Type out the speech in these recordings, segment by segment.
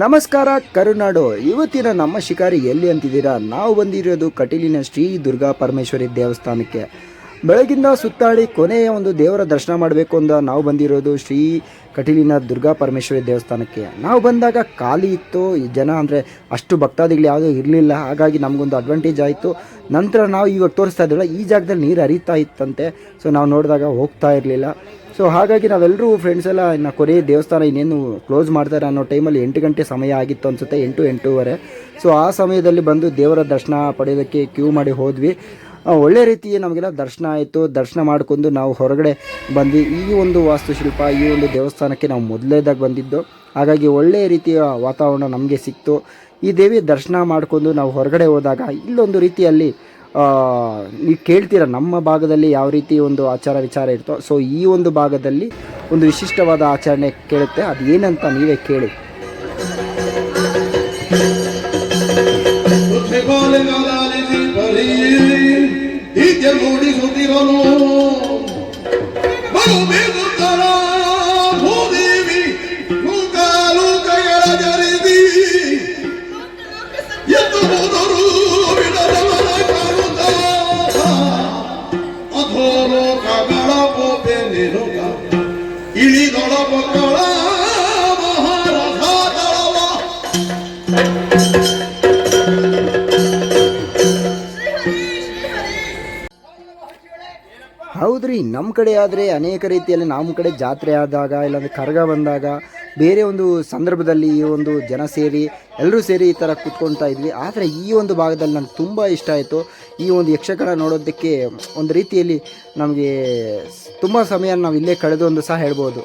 ನಮಸ್ಕಾರ, ಕರುನಾಡು. ಇವತ್ತಿನ ನಮ್ಮ ಶಿಕಾರಿ ಎಲ್ಲಿ ಅಂತಿದ್ದೀರಾ? ನಾವು ಬಂದಿರೋದು ಕಟೀಲಿನ ಶ್ರೀ ದುರ್ಗಾ ಪರಮೇಶ್ವರಿ ದೇವಸ್ಥಾನಕ್ಕೆ. ಬೆಳಗಿಂದ ಸುತ್ತಾಡಿ ಕೊನೆಯ ಒಂದು ದೇವರ ದರ್ಶನ ಮಾಡಬೇಕು ಅಂತ ನಾವು ಬಂದಿರೋದು ಶ್ರೀ ಕಟೀಲಿನ ದುರ್ಗಾ ಪರಮೇಶ್ವರಿ ದೇವಸ್ಥಾನಕ್ಕೆ. ನಾವು ಬಂದಾಗ ಖಾಲಿ ಇತ್ತು. ಜನ ಅಂದರೆ ಅಷ್ಟು ಭಕ್ತಾದಿಗಳು ಯಾವುದೂ ಇರಲಿಲ್ಲ. ಹಾಗಾಗಿ ನಮಗೊಂದು ಅಡ್ವಾಂಟೇಜ್ ಆಯಿತು. ನಂತರ ನಾವು ಇವಾಗ ತೋರಿಸ್ತಾ ಇದ್ದೀವಲ್ಲ ಈ ಜಾಗದಲ್ಲಿ ನೀರು ಹರಿತಾ ಇತ್ತಂತೆ. ಸೊ ನಾವು ನೋಡಿದಾಗ ಹೋಗ್ತಾ ಇರಲಿಲ್ಲ. ಸೊ ಹಾಗಾಗಿ ನಾವೆಲ್ಲರೂ ಫ್ರೆಂಡ್ಸ್ ಎಲ್ಲ ಇನ್ನು ಕೊನೆ ದೇವಸ್ಥಾನ ಇನ್ನೇನು ಕ್ಲೋಸ್ ಮಾಡ್ತಾರೆ ಅನ್ನೋ ಟೈಮಲ್ಲಿ ಎಂಟು ಗಂಟೆ ಸಮಯ ಆಗಿತ್ತು ಅನಿಸುತ್ತೆ, ಎಂಟು, ಎಂಟೂವರೆ. ಸೊ ಆ ಸಮಯದಲ್ಲಿ ಬಂದು ದೇವರ ದರ್ಶನ ಪಡೆಯೋದಕ್ಕೆ ಕ್ಯೂ ಮಾಡಿ ಹೋದ್ವಿ. ಒಳ್ಳೆ ರೀತಿಯೇ ನಮಗೆಲ್ಲ ದರ್ಶನ ಆಯಿತು. ದರ್ಶನ ಮಾಡ್ಕೊಂಡು ನಾವು ಹೊರಗಡೆ ಬಂದ್ವಿ. ಈ ಒಂದು ವಾಸ್ತುಶಿಲ್ಪ, ಈ ಒಂದು ದೇವಸ್ಥಾನಕ್ಕೆ ನಾವು ಮೊದಲೇದಾಗಿ ಬಂದಿದ್ದು. ಹಾಗಾಗಿ ಒಳ್ಳೆಯ ರೀತಿಯ ವಾತಾವರಣ ನಮಗೆ ಸಿಕ್ತು. ಈ ದೇವಿಯ ದರ್ಶನ ಮಾಡಿಕೊಂಡು ನಾವು ಹೊರಗಡೆ ಹೋದಾಗ ಇಲ್ಲೊಂದು ರೀತಿಯಲ್ಲಿ ನೀವು ಕೇಳ್ತೀರ ನಮ್ಮ ಭಾಗದಲ್ಲಿ ಯಾವ ರೀತಿ ಒಂದು ಆಚಾರ ವಿಚಾರ ಇರ್ತೋ ಸೊ ಈ ಒಂದು ಭಾಗದಲ್ಲಿ ಒಂದು ವಿಶಿಷ್ಟವಾದ ಆಚರಣೆ ಕೇಳುತ್ತೆ. ಅದು ಏನಂತ ನೀವೇ ಕೇಳಿ. Tutte Il est dans la bocala. ಹೌದ್ರಿ ನಮ್ಮ ಕಡೆ ಆದರೆ ಅನೇಕ ರೀತಿಯಲ್ಲಿ ನಮ್ಮ ಕಡೆ ಜಾತ್ರೆ ಆದಾಗ, ಇಲ್ಲಾಂದ್ರೆ ಕರಗ ಬಂದಾಗ, ಬೇರೆ ಒಂದು ಸಂದರ್ಭದಲ್ಲಿ ಈ ಒಂದು ಜನ ಸೇರಿ ಎಲ್ಲರೂ ಸೇರಿ ಈ ಥರ ಕುತ್ಕೊಳ್ತಾ ಇದ್ವಿ. ಆದರೆ ಈ ಒಂದು ಭಾಗದಲ್ಲಿ ನನಗೆ ತುಂಬ ಇಷ್ಟ ಆಯಿತು. ಈ ಒಂದು ಯಕ್ಷಗಾನ ನೋಡೋದಕ್ಕೆ ಒಂದು ರೀತಿಯಲ್ಲಿ ನಮಗೆ ತುಂಬ ಸಮಯ ನಾವು ಇಲ್ಲೇ ಕಳೆದು ಒಂದು ಸಹ ಹೇಳ್ಬೋದು.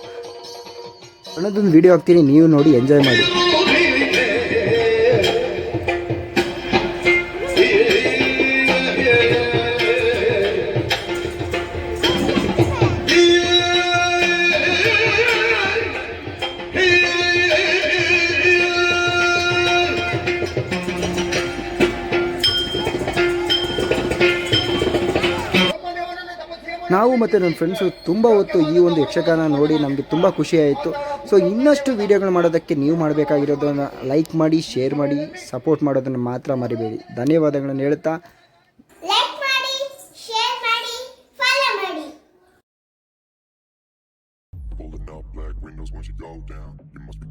ಅನ್ನೋದೊಂದು ವಿಡಿಯೋ ಹಾಕ್ತೀನಿ, ನೀವು ನೋಡಿ ಎಂಜಾಯ್ ಮಾಡಿ. ನಾವು ಮತ್ತು ನನ್ನ ಫ್ರೆಂಡ್ಸು ತುಂಬ ಹೊತ್ತು ಈ ಒಂದು ಯಕ್ಷಗಾನ ನೋಡಿ ನಮಗೆ ತುಂಬ ಖುಷಿ ಆಯಿತು. ಸೊ ಇನ್ನಷ್ಟು ವೀಡಿಯೋಗಳು ಮಾಡೋದಕ್ಕೆ ನೀವು ಮಾಡಬೇಕಾಗಿರೋದನ್ನು ಲೈಕ್ ಮಾಡಿ ಶೇರ್ ಮಾಡಿ ಸಪೋರ್ಟ್ ಮಾಡೋದನ್ನು ಮಾತ್ರ ಮರಿಬೇಡಿ. ಧನ್ಯವಾದಗಳನ್ನು ಹೇಳ್ತಾ. ಲೈಕ್ ಮಾಡಿ ಶೇರ್ ಮಾಡಿ ಫಾಲೋ ಮಾಡಿ. Pulling up black windows once you go down. You must be